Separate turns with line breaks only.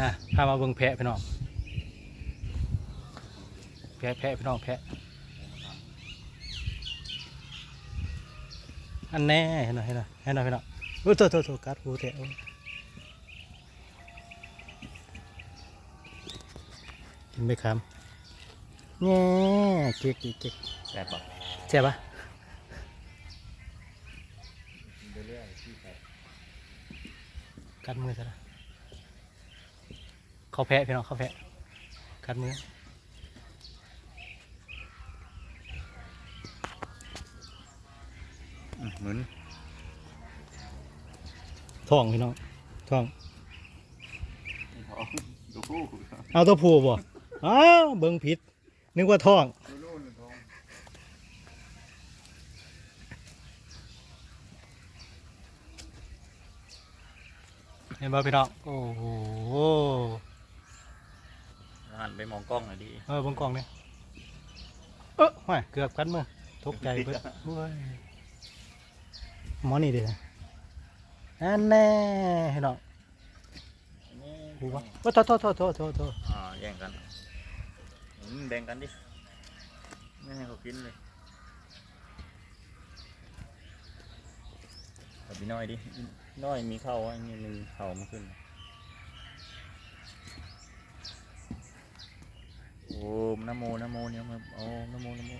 อะพามาเบิ่งแพะพี่น้องแพะแพะพี่น้องแพะอันแน่เห็นหน่อยเห็นหน่อยเห็นหน่อยพี่น้องโอ้ยโตโตโตกัดหูแทะโอ้ยกินไปคำแง่เก๊กเก๊กเก๊ก
แซ่บปะ
เจ็บปะกัดมือซะนะเขาแพะพี่น้องเขาแพะกัดมือ
อืมหมุน
ท้องพี่น้องท้อง
ดูคู่
เอาตัวผู้บ่อ้าวเบิ่งผิด นึกว่าท้องเห็นบ่พี่น้องโอ้โห
หัน ไปมองกล้องหน่อยดิ
เออเบิ่งกล้องนี่เออห้ยเกือบกันมือทุกใจเบิดโอ้ยหมอนี่เด้ออันแน่พี่น้องหูวะโอ้โทษโทษโทษโทษโทษโทษ
อ่าแย่งกันอืมแบ่งกันดิไม่ให้เขากินเลยเอาพี่น้อยดิน้อยมีเข้าอันนี้มีเข้ามาขึ้นโอ้ มนะโมนะโมเนี่ยมาโอ้นะโมนะโม